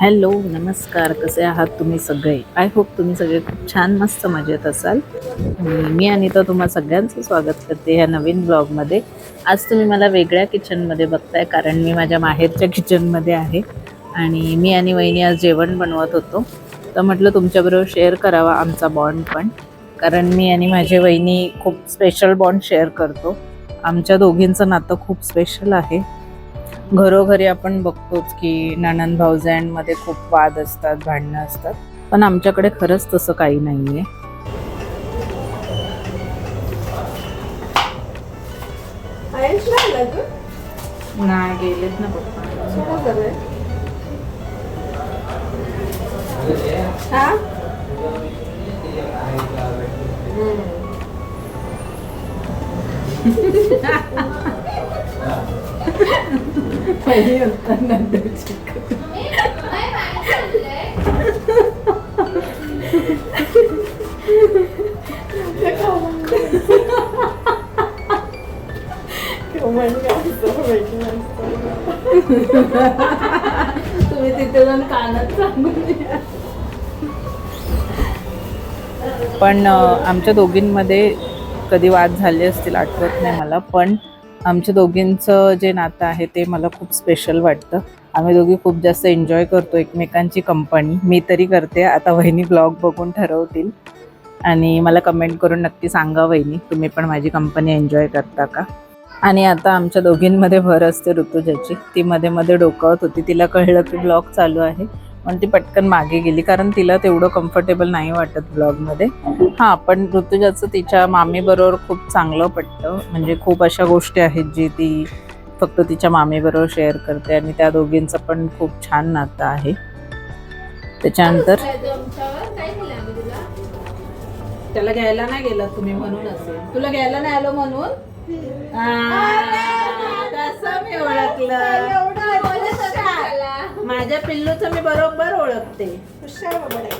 Hello नमस्कार. कसे आहात तुम्ही सगळे? आय होप तुम्ही सगळे खूप छान मस्त मजेत असाल. आणि मी अनिता तुम्हा सगळ्यांचं स्वागत करते ह्या नवीन ब्लॉगमध्ये. आज तुम्ही मला वेगळ्या किचनमध्ये बघताय कारण मी माझ्या माहेरच्या किचनमध्ये आहे. आणि मी आणि वहिनी आज जेवण बनवत होतो. तर म्हटलं तुमच्याबरोबर शेअर करावा आमचा बॉन्ड पण. कारण मी आणि माझी वहिनी खूप स्पेशल बॉन्ड शेअर करतो. आमच्या दोघींचं नातं खूप स्पेशल आहे. घरोघरी आपण बघतोच की नणंद भाऊजांमध्ये खूप वाद असतात भांडणं असतात. पण आमच्याकडे खरंच तसं काही नाही तू नाही गेलेत ना पप्पा? हा? पहिली होता नंतरची तुम्ही तिथे जाऊन कानात सांगून या. पण आमच्या दोघींमध्ये कधी वाद झाले असतील आठवत नाही मला पण आमच्या दोघींचं जे नातं आहे ते मला खूप स्पेशल वाटतं. आम्ही दोघी खूप जास्त एन्जॉय करतो एकमेकांची कंपनी मी तरी करते. आता वहिनी ब्लॉग बघून ठरवतील. आणि मला कमेंट करून नक्की सांगा वहिनी तुम्ही पण माझी कंपनी एन्जॉय करता का? आणि आता आमच्या दोघींमध्ये भर असते ऋतुजाची. ती मध्ये मध्ये डोकावत होती तिला कळलं की ब्लॉग चालू आहे. पण ती पटकन मागे गेली कारण तिला तेवढं कम्फर्टेबल नाही वाटत ब्लॉगमध्ये हां पण ऋतुजाचं तिच्या मामीबरोबर खूप चांगलं पटतं. म्हणजे खूप अशा गोष्टी आहेत जी ती फक्त तिच्या मामीबरोबर शेअर करते आणि त्या दोघींचं पण खूप छान नातं आहे. त्याच्यानंतर त्याला घ्यायला नाही गेला तुम्ही म्हणून असेल. तुला घ्यायला नाही आलो म्हणून? मी ओळखलं. माझ्या पिल्लूचं मी बरोबर ओळखते. हुशार बाबडा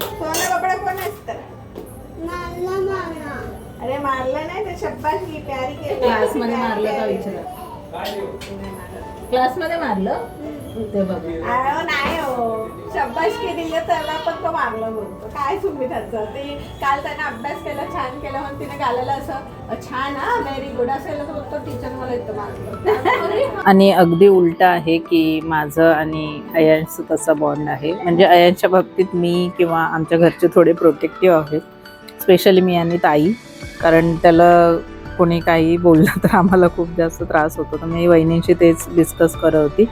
सोना बाबडा कोण असतं अरे मारलं नाही ते शब्बाश की प्यारी केली. क्लासमध्ये मारलं का विचारा? क्लासमध्ये मारलं? ते बघ. अहो, नाही हो. शब्बाश की दिलं त्याला पण तो मारलं बोलतो काय तुम्ही त्याचं? ते काल त्याने अभ्यास केला छान केला म्हणून तिने गालाला असं. "अ, छान हा व्हेरी गुड असेल तर बोलतो टीचर मला इथं मारलं. आणि अगदी उलट आहे की माझं आणि अयांशचं तसा बॉन्ड आहे. म्हणजे अयांच्या बाबतीत मी किंवा आमच्या घरचे थोडे प्रोटेक्टिव्ह आहेत. स्पेशली मी आणि ताई. कारण त्याला कोणी काही बोललं तर आम्हाला खूप जास्त त्रास होतो. तर मी वहिनींशी तेच डिस्कस करत होती.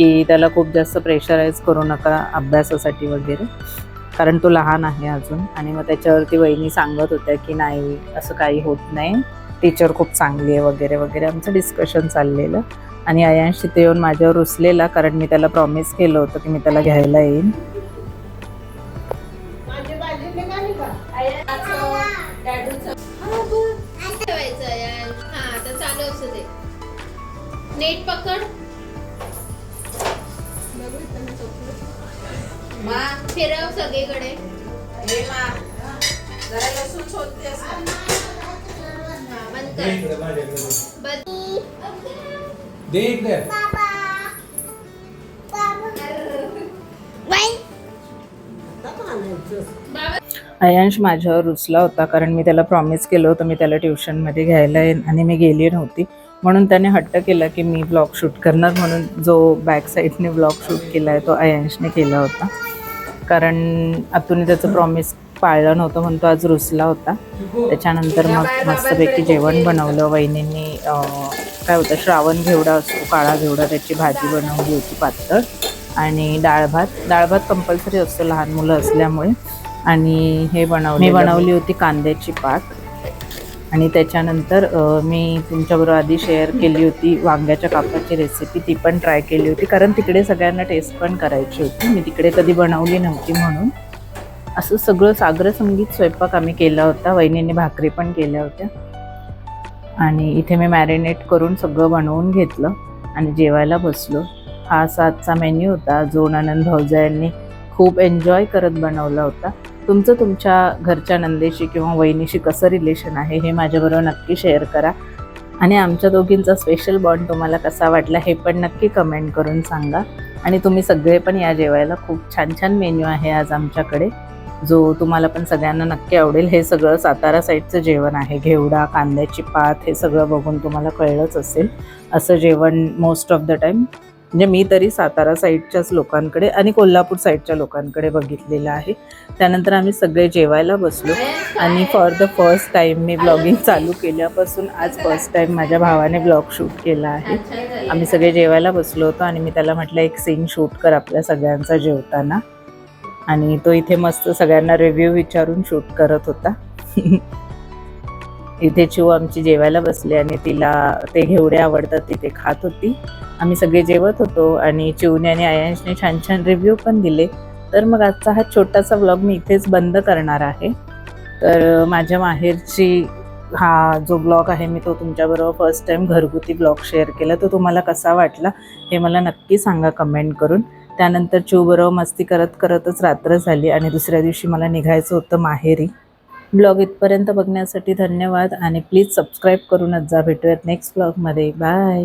की त्याला खूप जास्त प्रेशराईज करू नका अभ्यासासाठी वगैरे. कारण तो लहान आहे अजून आणि मग त्याच्यावरती वहिनी सांगत होत्या की नाही असं काही होत नाही. टीचर खूप चांगली आहे वगैरे वगैरे आमचं डिस्कशन चाललेलं. आणि अयांश तिथे येऊन माझ्यावर रुसलेला कारण मी त्याला प्रॉमिस केलं होतं की मी त्याला घ्यायला येईन. माझी भाजी असू. फिरव सगळीकडे बंद. दे इकडे. अयांश माझ्यावर रुसला होता कारण मी त्याला प्रॉमिस केलं होतं मी त्याला ट्युशनमध्ये घ्यायला येईन आणि मी गेली नव्हती. म्हणून त्याने हट्ट केला की मी ब्लॉग शूट करणार म्हणून जो बॅक साईडने ब्लॉग शूट केला आहे तो अयांशने केला होता. कारण आतून त्याचं प्रॉमिस पाळलं नव्हतं म्हणून तो आज रुसला होता. त्याच्यानंतर मग मस्तपैकी जेवण बनवलं. वहिनींनी काय होतं श्रावण घेवडा असतो काळा घेवडा त्याची भाजी बनवली होती पातळ आणि डाळ भात. डाळ भात कंपल्सरी असतो लहान मुलं असल्यामुळे. आणि हे बनवले बनवली होती कांद्याची पात. आणि त्याच्यानंतर मी तुमच्याबरोबर आधी शेअर केली होती वांग्याच्या कापाची रेसिपी ती पण ट्राय केली होती कारण तिकडे सगळ्यांना टेस्ट पण करायची होती. मी तिकडे कधी बनवली नव्हती म्हणून. असं सगळं सागर संगीत स्वयंपाक आम्ही केला होता. वहिनीने भाकरी पण केल्या होत्या. आणि इथे मी मॅरिनेट करून सगळं बनवून घेतलं आणि जेवायला बसलो. हा सातचा मेन्यू होता. जो ननंद भाऊजायांनी खूप एन्जॉय करत बनवला होता. तुमचं तुमच्या घरच्या नंदेशी किंवा वहिनीशी कसं रिलेशन आहे हे माझ्याबरोबर नक्की शेअर करा. आणि आमच्या दोघींचा स्पेशल बॉन्ड तुम्हाला कसा वाटला हे पण नक्की कमेंट करून सांगा. आणि तुम्ही सगळे पण या जेवायला खूप छान छान मेन्यू आहे आज आमच्याकडे. जो तुम्हाला पण सगळ्यांना नक्की आवडेल हे सगळं सातारा साईडचं जेवण आहे. घेवडा कांद्याची पात हे सगळं बघून तुम्हाला कळलंच असेल. असं जेवण मोस्ट ऑफ द टाईम म्हणजे मी तरी सातारा साईडच्याच लोकांकडे आणि कोल्हापूर साईडच्या लोकांकडे बघितलेलं आहे. त्यानंतर आम्ही सगळे जेवायला बसलो आणि फॉर द फर्स्ट टाईम मी ब्लॉगिंग चालू केल्यापासून आज फर्स्ट टाईम माझ्या भावाने ब्लॉग शूट केला आहे. आम्ही सगळे जेवायला बसलो होतो आणि मी त्याला म्हटलं एक सीन शूट कर आपल्या सगळ्यांचा जेवताना. आणि तो इथे मस्त सगळ्यांना रिव्ह्यू विचारून शूट करत होता. इथे चिव आमची जेवायला बसली आणि तिला ते घेवडे आवडतात तिथे खात होती. आम्ही सगळे जेवत होतो आणि चिवने आणि आयांशने छान छान रिव्ह्यू पण दिले. तर मग आजचा हा छोटासा ब्लॉग मी इथेच बंद करणार आहे. तर माझ्या माहेरची हा जो ब्लॉग आहे मी तो तुमच्याबरोबर फर्स्ट टाईम घरगुती ब्लॉग शेअर केला. तो तुम्हाला कसा वाटला हे मला नक्की सांगा कमेंट करून. त्यानंतर चिवबरोबर मस्ती करत करतच रात्र झाली आणि दुसऱ्या दिवशी मला निघायचं होतं माहेरी. ब्लॉग इथपर्यंत बघण्यासाठी धन्यवाद आणि प्लीज सबस्क्राईब करूनच जा. भेटूयात नेक्स्ट ब्लॉगमध्ये बाय